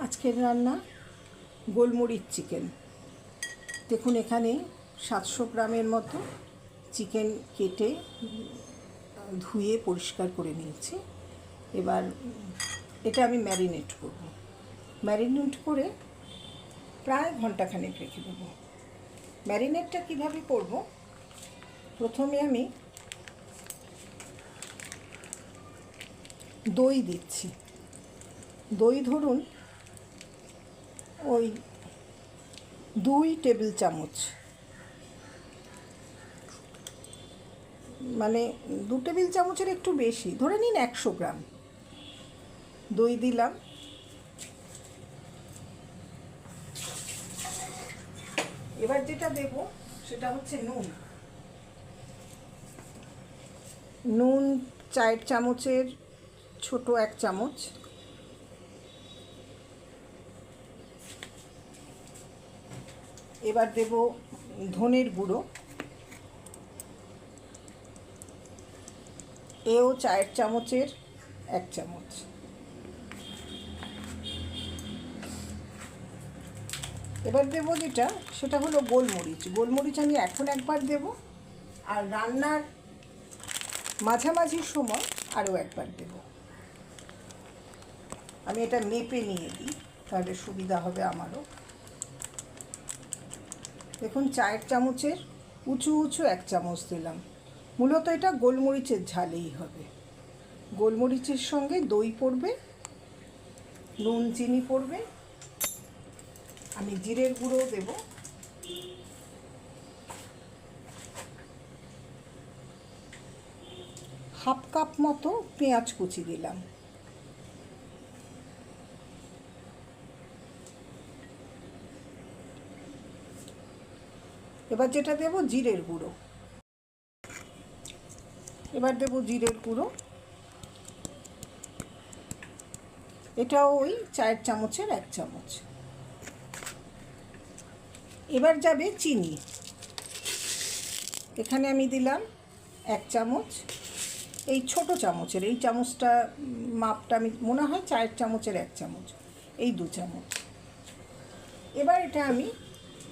আজকের রান্না গোলমরিচ চিকেন। দেখুন এখানে সাতশো গ্রামের মতো চিকেন কেটে ধুয়ে পরিষ্কার করে নিয়েছি। এবার এটা আমি ম্যারিনেট করব। ম্যারিনেট করে প্রায় ঘন্টাখানেক রেখে দেবো। ম্যারিনেটটা কীভাবে করব? প্রথমে আমি দই দিচ্ছি। দই ধরুন ওই দুই টেবিল চামচ। মানে দু টেবিল চামচের একটু বেশি। ধরে নিন একশো গ্রাম। দই দিলাম। এবার যেটা দেব সেটা হচ্ছে নুন। নুন চায়ের চামচের ছোট এক চামচ। এবার দেব ধনের গুঁড়ো। এও চায়ের চামচের এক চামচ। এবার দেব যেটা, সেটা হলো গোলমরিচ। গোলমরিচ আমি এখন একবার দেব, আর রান্নার মাঝামাঝি সময় আরও একবার দেব। আমি এটা মেপে নিয়ে দিই, তাহলে সুবিধা হবে আমারও। দেখুন, চায়ের চামচের উঁচু উঁচু এক চামচ দিলাম। মূলত এটা গোলমরিচের ঝালেই হবে। গোলমরিচের সঙ্গে দই পড়বে, নুন, চিনি পড়বে। আমি জিরের গুঁড়ো দেব। হাফ কাপ মতো পেঁয়াজ কুচি দিলাম। এবার যেটা দেব জিরের গুঁড়ো। এবার দেব জিরের গুঁড়ো। এটাও ওই চায়ের চামচের এক চামচ। এবার যাবে চিনি। এখানে আমি দিলাম এক চামচ। এই ছোট চামচের, এই চামচটা মাপটা আমি, মনে হয় চায়ের চামচের এক চামচ। এই দু চামচ। এবার এটা আমি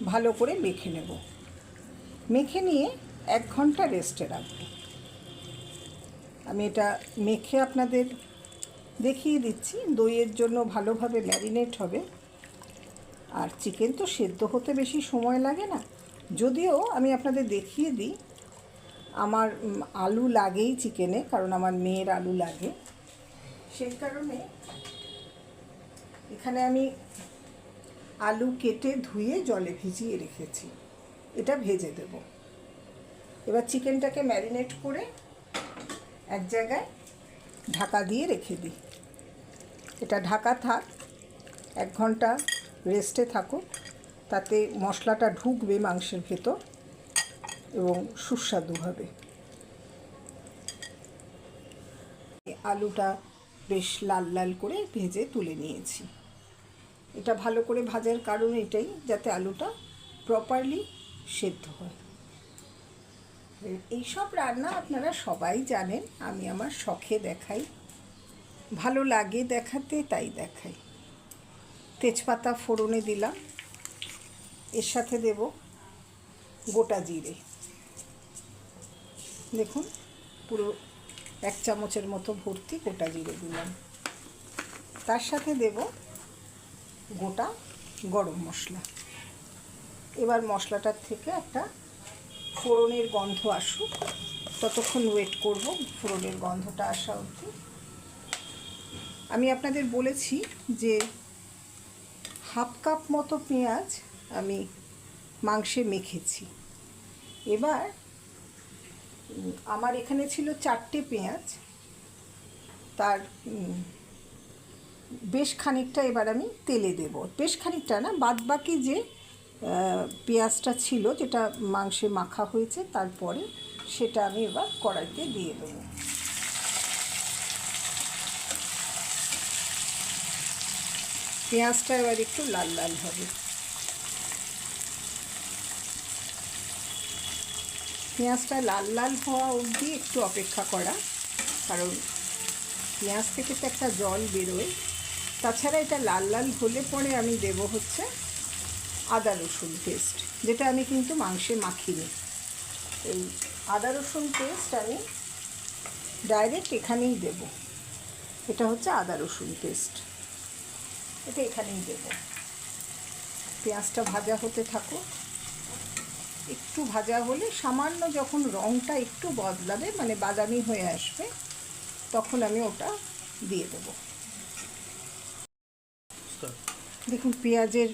ভালো করে মেখে নেব। মেখে নিয়ে এক ঘণ্টা রেস্টে রাখব। আমি এটা মেখে আপনাদের দেখিয়ে দিচ্ছি। দইয়ের জন্য ভালোভাবে ম্যারিনেট হবে। আর চিকেন তো সেদ্ধ হতে বেশি সময় লাগে না। যদিও আমি আপনাদের দেখিয়ে দিই, আমার আলু লাগেই চিকেনে, কারণ আমার মেয়ের আলু লাগে। সেই কারণে এখানে আমি আলু কেটে ধুয়ে জলে ভিজিয়ে রেখেছি। এটা ভেজে দেব। এবার চিকেনটাকে ম্যারিনেট করে এক জায়গায় ঢাকা দিয়ে রেখে দিই। এটা ঢাকা থাক, এক ঘণ্টা রেস্টে থাকুক, তাতে মশলাটা ঢুকবে মাংসের ভেতর এবং সুস্বাদু হবে। আলুটা বেশ লাল লাল করে ভেজে তুলে নিয়েছি। এটা ভালো করে ভাজার কারণ এটাই, যাতে আলুটা প্রপারলি সেদ্ধ হয়। এইসব রান্না আপনারা সবাই জানেন, আমি আমার শখে দেখাই। ভালো লাগে দেখাতে, তাই দেখাই। তেজপাতা ফোড়নে দিলাম, এর সাথে দেব গোটা জিরে। দেখুন, পুরো এক চামচের মতো ভর্তি গোটা জিরে দিলাম। তার সাথে দেব গোটা গরম মশলা। এবার মশলাটার থেকে একটা ফোড়নের গন্ধ আসুক। ততক্ষণ ওয়েট করব, ফোড়নের গন্ধটা আসা অবধি। আমি আপনাদের বলেছি যে হাফ কাপ মতো পেঁয়াজ আমি মাংসে মেখেছি। এবার আমার এখানে ছিল চারটে পেঁয়াজ। তার বেশ খানিকটা এবার আমি তেলে দেব। বেশ খানিকটা না বাদ বাকি যে পেঁয়াজটা ছিল, যেটা মাংসে মাখা হয়েছে, তারপরে সেটা আমি এবার কড়াইতে দিয়ে দেবো। পেঁয়াজটা এবার একটু লাল লাল হবে। পেঁয়াজটা লাল লাল হওয়া অবধি একটু অপেক্ষা করা, কারণ পেঁয়াজ থেকে তো একটা জল বেরোয়। তাছাড়া এটা লাল লাল হলে পরে আমি দেব হচ্ছে আদা রসুন পেস্ট যেটা আমি কিন্তু মাংসে মাখিনি। এই আদা রসুন পেস্ট আমি ডাইরেক্ট এখানেই দেব। এটা হচ্ছে আদা রসুন পেস্ট এটা এখানেই দেব। পেঁয়াজটা ভাজা হতে থাকো একটু ভাজা হলে সামান্য যখন রঙটা একটু বদলাবে মানে বাদামি হয়ে আসবে তখন আমি ওটা দিয়ে দেবো। দেখুন পেঁয়াজের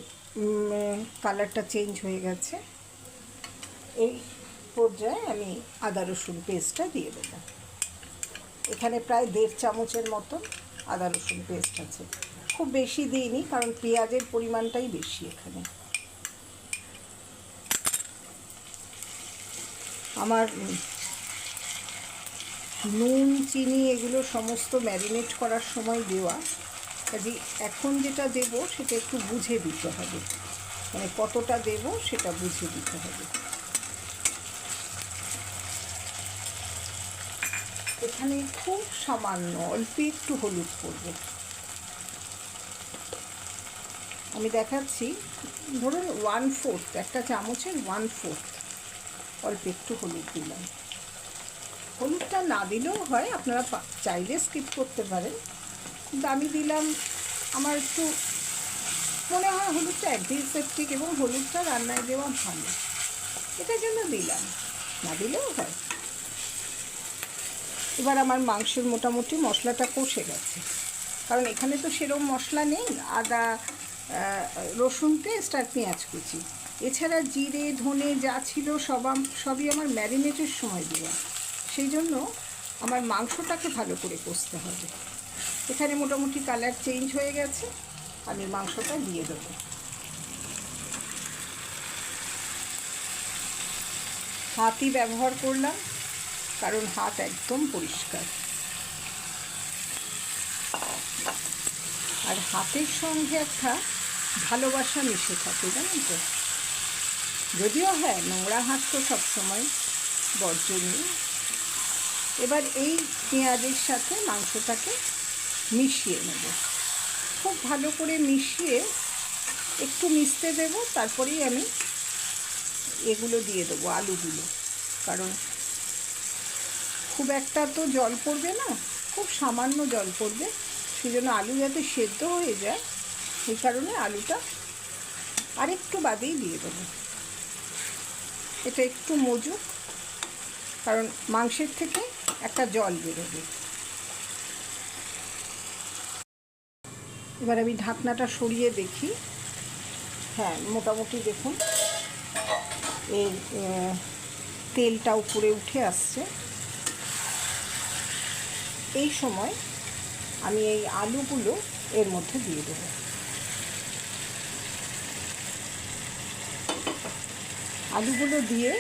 কালারটা চেঞ্জ হয়ে গেছে। এই পর্যায়ে আমি আদা রসুন পেস্টটা দিয়ে দেবো। এখানে প্রায় দেড় চামচের মতন আদা রসুন পেস্ট আছে। খুব বেশি দিইনি, কারণ পেঁয়াজের পরিমাণটাই বেশি এখানে। আমার নুন, চিনি এগুলো সমস্ত ম্যারিনেট করার সময় দেওয়া। কাজে এখন যেটা দেব, সেটা একটু বুঝে দিতে হবে। মানে কতটা দেব, সেটা বুঝে দিতে হবে। এখানে খুব সামান্য, অল্প একটু হলুদ পড়বে আমি দেখাচ্ছি, ধরুন ওয়ান ফোর্থ একটা চামচের ওয়ান ফোর্থ অল্প একটু হলুদ দিলাম। হলুদটা না দিলেও হয়, আপনারা চাইলে স্কিপ করতে পারেন। আমি দিলাম। আমার একটু মনে হয় হলুদটা অ্যান্টিসেপটিক এবং হলুদটা রান্নায় দেওয়া ভালো। এটার জন্য দিলাম। না দিলেও হয়। এবার আমার মাংসের মোটামুটি মশলাটা কষে গেছে। কারণ এখানে তো সেরকম মশলা নেই। আদা রসুন পেস্ট আর পেঁয়াজ কুচি। এছাড়া জিরে, ধনে যা ছিল সব সবই আমার ম্যারিনেটের সময় দেওয়া। সেই জন্য আমার মাংসটাকে ভালো করে কষতে হবে। এখানে মোটামুটি কালার চেঞ্জ হয়ে গেছে। আমি মাংসটা দিয়ে দেবো। হাতই ব্যবহার করলাম, কারণ হাত একদম পরিষ্কার। আর হাতের সঙ্গে একটা ভালোবাসা মিশে থাকে, জানেন তো? যদিও হ্যাঁ নোংরা হাত তো সবসময় বর্জনীয় এবার এই পেঁয়াজের সাথে মাংসটাকে মিশিয়ে নেব। খুব ভালো করে মিশিয়ে একটু মিশতে দেব, তারপরেই আমি এগুলো দিয়ে দেবো, আলুগুলো। কারণ খুব একটা তো জল পড়বে না, খুব সামান্য জল পড়বে সেই জন্য আলু যাতে সেদ্ধ হয়ে যায় সেই কারণে আলুটা আরেকটু বাদেই দিয়ে দেবো। এটা একটু মজুক, কারণ মাংসের থেকে একটা জল বেরোবে। এবার আমি ঢাকনাটা সরিয়ে দেখি। হ্যাঁ মোটামুটি দেখুন। এর তেলটা উপরে উঠে আসছে। এই সময় আমি এই আলুগুলো এর মধ্যে দিয়ে দেবো। আলুগুলো দিয়ে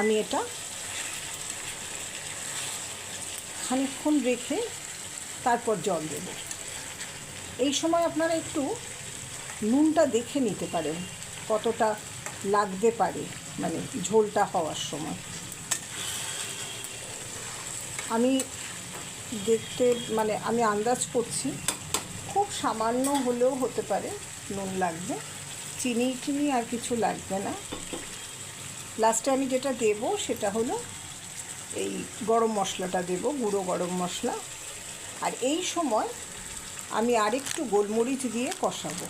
আমি এটা খানিকক্ষণ রেখে তারপর জল দেব। এই সময় আপনারা একটু নুনটা দেখে নিতে পারেন, কতটা লাগতে পারে মানে ঝোলটা হওয়ার সময়। আমি দেখতে মানে আমি আন্দাজ করছি, খুব সামান্য হলেও হতে পারে নুন লাগবে, চিনি টিনি আর কিছু লাগবে না। লাস্টে আমি যেটা দেব সেটা হলো এই গরম মশলাটা দেব, গুঁড়ো গরম মশলা। আর এই সময় আমি আরেকটু গোলমরিচ দিয়ে কষাবো।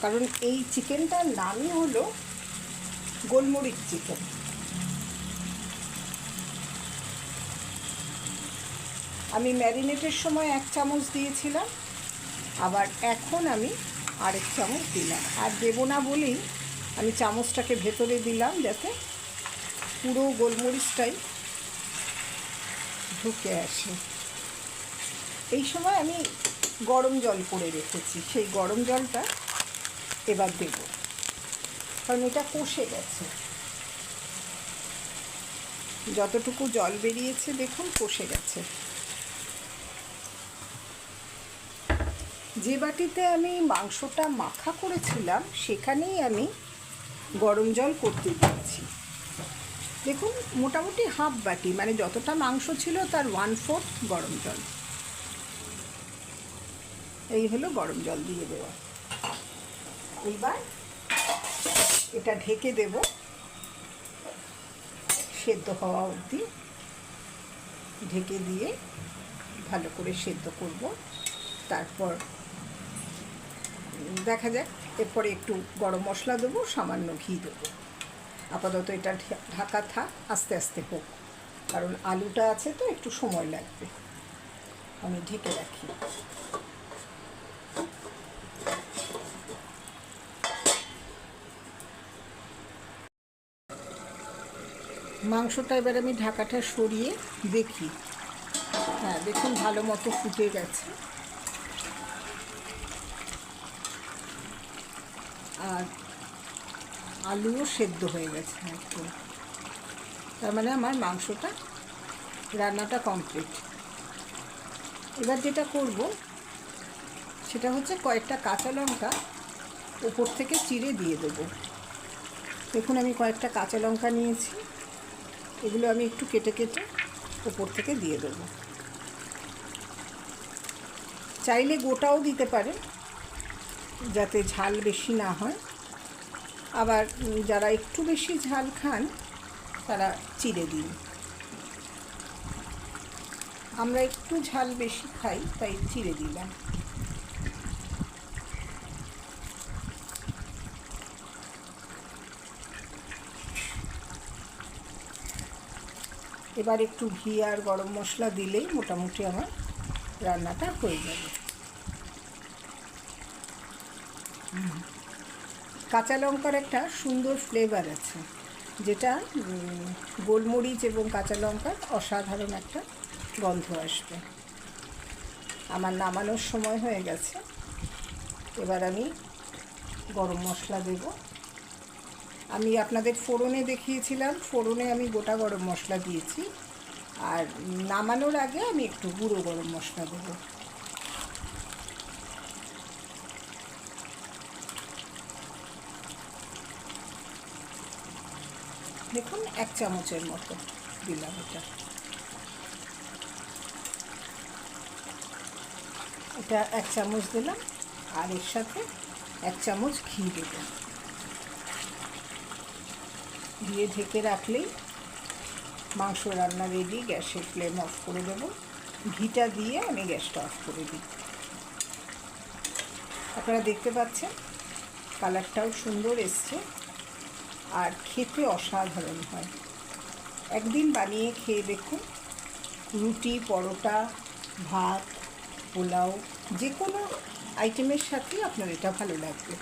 কারণ এই চিকেনটার নামই হলো গোলমরিচ চিকেন। আমি ম্যারিনেটের সময় এক চামচ দিয়েছিলাম, আবার এখন আমি আরেক চামচ দিলাম। আর দেবো না বলেই আমি চামচটাকে ভেতরে দিলাম যাতে পুরো গোলমরিচটাই ঢুকে আসে। এই সময় আমি গরম জল করে রেখেছি। সেই গরম জলটা এবার দেব। কারণ এটা কষে গেছে। যতটুকু জল বেরিয়েছে, দেখুন, কষে গেছে। যে বাটিতে আমি মাংসটা মাখা করেছিলাম, সেখানেই আমি গরম জল করতে দিয়েছি। দেখুন, মোটামুটি হাফ বাটি মানে যতটা মাংস ছিল, তার ওয়ান ফোর্থ গরম জল। এই হলো গরম জল দিয়ে দেওয়া এইবার এটা ঢেকে দেব। সেদ্ধ হওয়া অবধি ঢেকে দিয়ে ভালো করে সেদ্ধ করব। তারপর দেখা যাক, এরপরে একটু গরম মশলা দেবো, সামান্য ঘি দেবো। আপাতত এটা ঢাকা থাক, আস্তে আস্তে হোক। কারণ আলুটা আছে তো, একটু সময় লাগবে। আমি ঢেকে রাখি। মাংসটা এবার আমি ঢাকাটা সরিয়ে দেখি। হ্যাঁ দেখুন ভালো মতো ফুটে গেছে। আর আলুও সেদ্ধ হয়ে গেছে একদম। তার মানে আমার মাংসটা, রান্নাটা কমপ্লিট। এবার যেটা করব, সেটা হচ্ছে কয়েকটা কাঁচা লঙ্কা উপর থেকে চিড়ে দিয়ে দেবো। দেখুন আমি কয়েকটা কাঁচা লঙ্কা নিয়েছি। এগুলো আমি একটু কেটে কেটে উপর থেকে দিয়ে দেবো। চাইলে গোটাও দিতে পারেন যাতে ঝাল বেশি না হয়। আবার যারা একটু বেশি ঝাল খান, তারা চিড়ে দিন। আমরা একটু ঝাল বেশি খাই, তাই চিড়ে দিলাম। এবার একটু ঘি আর গরম মশলা দিলেই মোটামুটি আমার রান্নাটা হয়ে যাবে। কাঁচা লঙ্কার একটা সুন্দর ফ্লেভার আছে, যেটা গোলমরিচ এবং কাঁচা লঙ্কার অসাধারণ একটা গন্ধ আসবে। আমার নামানোর সময় হয়ে গেছে, এবার আমি গরম মশলা দেব। আমি আপনাদের ফোড়নে দেখিয়েছিলাম। ফোড়নে আমি গোটা গরম মশলা দিয়েছি। আর নামানোর আগে আমি একটু গুঁড়ো গরম মশলা দেবো। দেখুন, এক চামচের মতো দিলাম এটা। এটা এক চামচ দিলাম। আর এর সাথে এক চামচ ঘি দেবো। দিয়ে ঢেকে রাখলেই মাংস রান্না রেডি গ্যাসের ফ্লেম অফ করে দেবো। ঘিটা দিয়ে আমি গ্যাসটা অফ করে দিই। আপনারা দেখতে পাচ্ছেন, কালারটাও সুন্দর এসছে আর খেতে অসাধারণ হয়। একদিন বানিয়ে খেয়ে দেখুন, রুটি, পরোটা, ভাত, পোলাও যে কোনো আইটেমের সাথেই আপনার এটা ভালো লাগবে।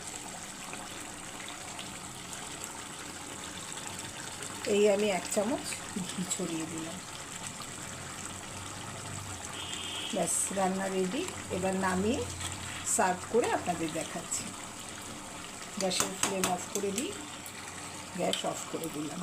এই আমি এক চামচ ঘি ছড়িয়ে দিলাম। ব্যাস, রান্না রেডি এবার নামিয়ে সার্ভ করে আপনাদের দেখাচ্ছি। গ্যাসের ফ্লেম অফ করে দিই। গ্যাস অফ করে দিলাম।